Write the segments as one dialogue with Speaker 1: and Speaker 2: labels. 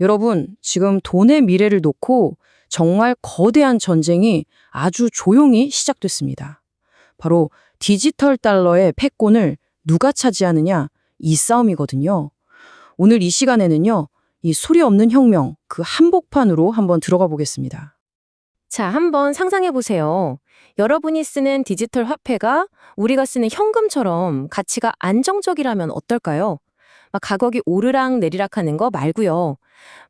Speaker 1: 여러분, 지금 돈의 미래를 놓고 정말 거대한 전쟁이 아주 조용히 시작됐습니다. 바로 디지털 달러의 패권을 누가 차지하느냐 이 싸움이거든요. 오늘 이 시간에는요. 이 소리 없는 혁명 그 한복판으로 한번 들어가 보겠습니다.
Speaker 2: 자, 한번 상상해 보세요. 여러분이 쓰는 디지털 화폐가 우리가 쓰는 현금처럼 가치가 안정적이라면 어떨까요? 막 가격이 오르락 내리락 하는 거 말고요.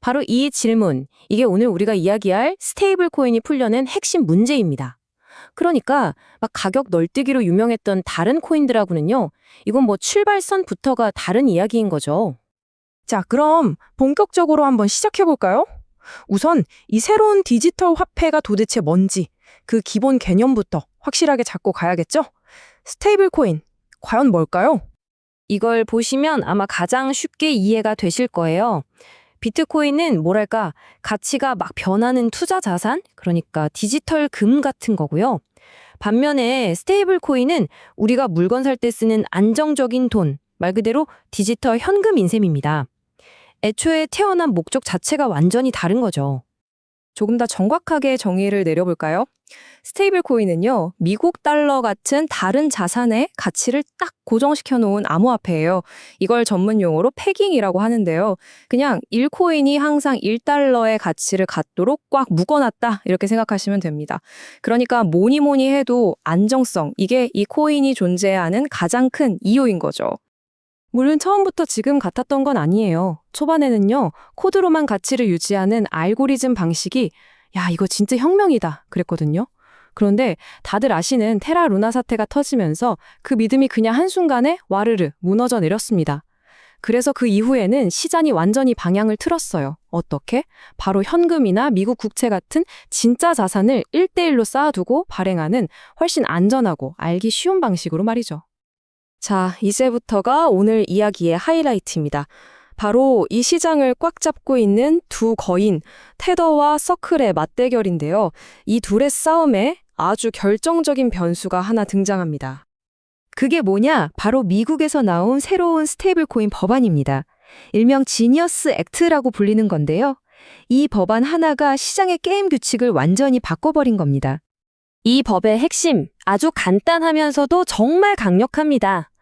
Speaker 2: 바로 이 질문, 이게 오늘 우리가 이야기할 스테이블 코인이 풀려낸 핵심 문제입니다. 그러니까 막 가격 널뛰기로 유명했던 다른 코인들하고는요. 이건 뭐 출발선부터가 다른 이야기인 거죠.
Speaker 3: 자, 그럼 본격적으로 한번 시작해볼까요? 우선 이 새로운 디지털 화폐가 도대체 뭔지 그 기본 개념부터 확실하게 잡고 가야겠죠? 스테이블 코인, 과연 뭘까요?
Speaker 2: 이걸 보시면 아마 가장 쉽게 이해가 되실 거예요. 비트코인은 뭐랄까, 가치가 막 변하는 투자 자산? 그러니까 디지털 금 같은 거고요. 반면에 스테이블 코인은 우리가 물건 살 때 쓰는 안정적인 돈, 말 그대로 디지털 현금 인셈입니다. 애초에 태어난 목적 자체가 완전히 다른 거죠.
Speaker 3: 조금 더 정확하게 정의를 내려볼까요? 스테이블 코인은요, 미국 달러 같은 다른 자산의 가치를 딱 고정시켜 놓은 암호화폐예요. 이걸 전문 용어로 패깅이라고 하는데요. 그냥 1코인이 항상 1달러의 가치를 갖도록 꽉 묶어놨다 이렇게 생각하시면 됩니다. 그러니까 뭐니 뭐니 해도 안정성, 이게 이 코인이 존재하는 가장 큰 이유인 거죠. 물론 처음부터 지금 같았던 건 아니에요. 초반에는요, 코드로만 가치를 유지하는 알고리즘 방식이 야, 이거 진짜 혁명이다. 그랬거든요. 그런데 다들 아시는 테라 루나 사태가 터지면서 그 믿음이 그냥 한순간에 와르르 무너져 내렸습니다. 그래서 그 이후에는 시장이 완전히 방향을 틀었어요. 어떻게? 바로 현금이나 미국 국채 같은 진짜 자산을 1대1로 쌓아두고 발행하는 훨씬 안전하고 알기 쉬운 방식으로 말이죠. 자, 이제부터가 오늘 이야기의 하이라이트입니다. 바로 이 시장을 꽉 잡고 있는 두 거인, 테더와 서클의 맞대결인데요. 이 둘의 싸움에 아주 결정적인 변수가 하나 등장합니다. 그게 뭐냐? 바로 미국에서 나온 새로운 스테이블 코인 법안입니다. 일명 지니어스 액트라고 불리는 건데요. 이 법안 하나가 시장의 게임 규칙을 완전히 바꿔버린 겁니다.
Speaker 2: 이 법의 핵심, 아주 간단하면서도 정말 강력합니다.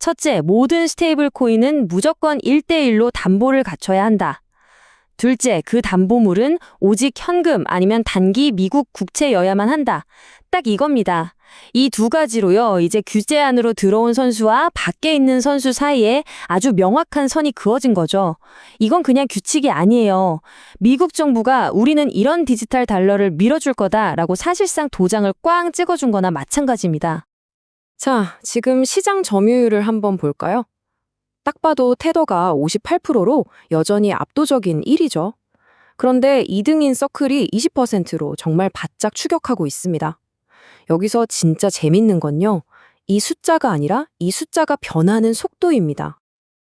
Speaker 2: 첫째, 모든 스테이블 코인은 무조건 1대1로 담보를 갖춰야 한다. 둘째, 그 담보물은 오직 현금 아니면 단기 미국 국채여야만 한다. 딱 이겁니다. 이 두 가지로요, 이제 규제 안으로 들어온 선수와 밖에 있는 선수 사이에 아주 명확한 선이 그어진 거죠. 이건 그냥 규칙이 아니에요. 미국 정부가 우리는 이런 디지털 달러를 밀어줄 거다라고 사실상 도장을 꽝 찍어준 거나 마찬가지입니다.
Speaker 3: 자, 지금 시장 점유율을 한번 볼까요? 딱 봐도 테더가 58%로 여전히 압도적인 1위죠. 그런데 2등인 서클이 20%로 정말 바짝 추격하고 있습니다. 여기서 진짜 재밌는 건요. 이 숫자가 아니라 이 숫자가 변하는 속도입니다.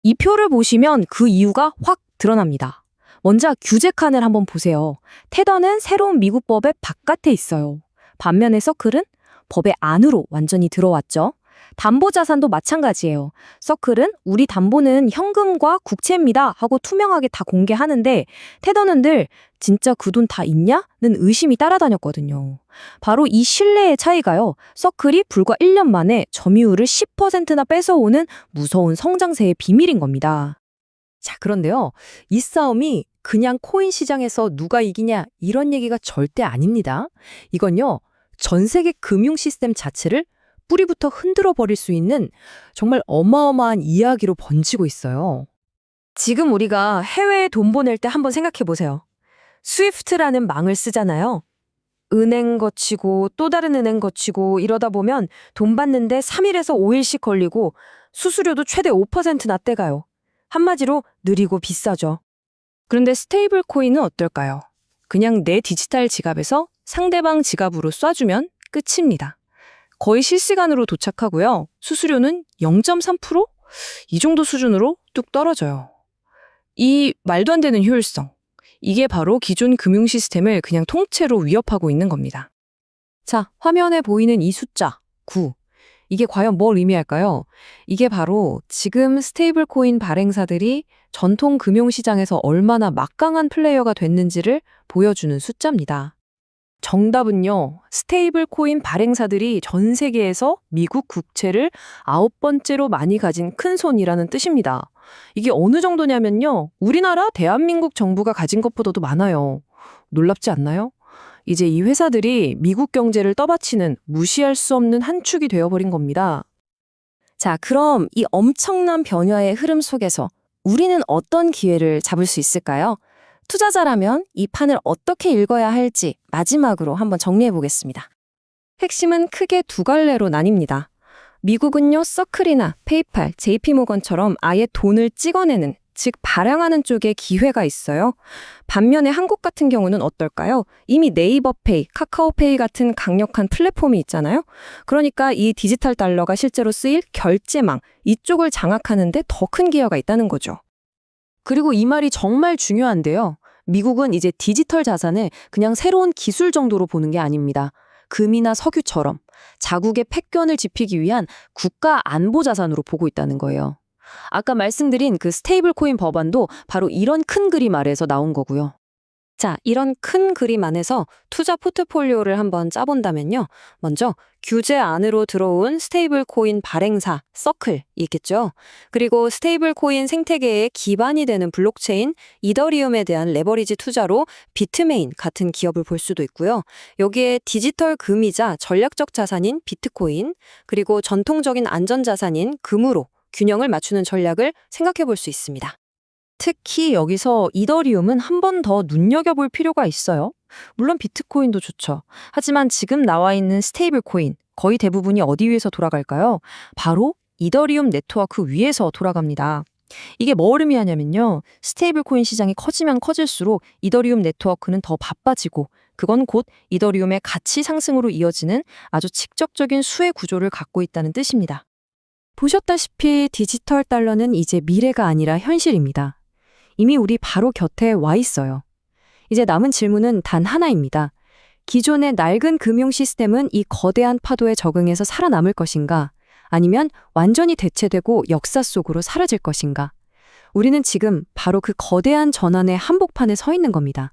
Speaker 3: 이 표를 보시면 그 이유가 확 드러납니다. 먼저 규제 칸을 한번 보세요. 테더는 새로운 미국 법의 바깥에 있어요. 반면에 서클은 법의 안으로 완전히 들어왔죠. 담보 자산도 마찬가지예요. 서클은 우리 담보는 현금과 국채입니다 하고 투명하게 다 공개하는데 테더는 늘 진짜 그 돈 다 있냐?는 의심이 따라다녔거든요. 바로 이 신뢰의 차이가요. 서클이 불과 1년 만에 점유율을 10%나 뺏어오는 무서운 성장세의 비밀인 겁니다. 자, 그런데요. 이 싸움이 그냥 코인 시장에서 누가 이기냐 이런 얘기가 절대 아닙니다. 이건요. 전 세계 금융 시스템 자체를 뿌리부터 흔들어 버릴 수 있는 정말 어마어마한 이야기로 번지고 있어요. 지금 우리가 해외에 돈 보낼 때 한번 생각해 보세요. 스위프트라는 망을 쓰잖아요. 은행 거치고 또 다른 은행 거치고 이러다 보면 돈 받는데 3일에서 5일씩 걸리고 수수료도 최대 5%나 떼가요. 한마디로 느리고 비싸죠. 그런데 스테이블 코인은 어떨까요? 그냥 내 디지털 지갑에서 상대방 지갑으로 쏴주면 끝입니다. 거의 실시간으로 도착하고요. 수수료는 0.3%? 이 정도 수준으로 뚝 떨어져요. 이 말도 안 되는 효율성. 이게 바로 기존 금융 시스템을 그냥 통째로 위협하고 있는 겁니다. 자, 화면에 보이는 이 숫자, 9. 이게 과연 뭘 의미할까요? 이게 바로 지금 스테이블 코인 발행사들이 전통 금융시장에서 얼마나 막강한 플레이어가 됐는지를 보여주는 숫자입니다. 정답은요, 스테이블 코인 발행사들이 전 세계에서 미국 국채를 아홉 번째로 많이 가진 큰 손이라는 뜻입니다. 이게 어느 정도냐면요, 우리나라 대한민국 정부가 가진 것보다도 많아요. 놀랍지 않나요? 이제 이 회사들이 미국 경제를 떠받치는 무시할 수 없는 한 축이 되어버린 겁니다.
Speaker 2: 자, 그럼 이 엄청난 변화의 흐름 속에서 우리는 어떤 기회를 잡을 수 있을까요? 투자자라면 이 판을 어떻게 읽어야 할지 마지막으로 한번 정리해 보겠습니다. 핵심은 크게 두 갈래로 나뉩니다. 미국은요, 서클이나 페이팔, JP모건처럼 아예 돈을 찍어내는, 즉 발행하는 쪽에 기회가 있어요. 반면에 한국 같은 경우는 어떨까요? 이미 네이버페이, 카카오페이 같은 강력한 플랫폼이 있잖아요. 그러니까 이 디지털 달러가 실제로 쓰일 결제망, 이쪽을 장악하는데 더 큰 기여가 있다는 거죠.
Speaker 3: 그리고 이 말이 정말 중요한데요. 미국은 이제 디지털 자산을 그냥 새로운 기술 정도로 보는 게 아닙니다. 금이나 석유처럼 자국의 패권을 지피기 위한 국가 안보 자산으로 보고 있다는 거예요. 아까 말씀드린 그 스테이블 코인 법안도 바로 이런 큰 그림 아래에서 나온 거고요.
Speaker 2: 자, 이런 큰 그림 안에서 투자 포트폴리오를 한번 짜본다면요. 먼저 규제 안으로 들어온 스테이블 코인 발행사 서클이 있겠죠. 그리고 스테이블 코인 생태계의 기반이 되는 블록체인 이더리움에 대한 레버리지 투자로 비트메인 같은 기업을 볼 수도 있고요. 여기에 디지털 금이자 전략적 자산인 비트코인, 그리고 전통적인 안전 자산인 금으로 균형을 맞추는 전략을 생각해 볼 수 있습니다.
Speaker 3: 특히 여기서 이더리움은 한 번 더 눈여겨볼 필요가 있어요. 물론 비트코인도 좋죠. 하지만 지금 나와 있는 스테이블 코인 거의 대부분이 어디 위에서 돌아갈까요? 바로 이더리움 네트워크 위에서 돌아갑니다. 이게 뭐 의미하냐면요. 스테이블 코인 시장이 커지면 커질수록 이더리움 네트워크는 더 바빠지고 그건 곧 이더리움의 가치 상승으로 이어지는 아주 직접적인 수혜 구조를 갖고 있다는 뜻입니다. 보셨다시피 디지털 달러는 이제 미래가 아니라 현실입니다. 이미 우리 바로 곁에 와 있어요. 이제 남은 질문은 단 하나입니다. 기존의 낡은 금융 시스템은 이 거대한 파도에 적응해서 살아남을 것인가? 아니면 완전히 대체되고 역사 속으로 사라질 것인가? 우리는 지금 바로 그 거대한 전환의 한복판에 서 있는 겁니다.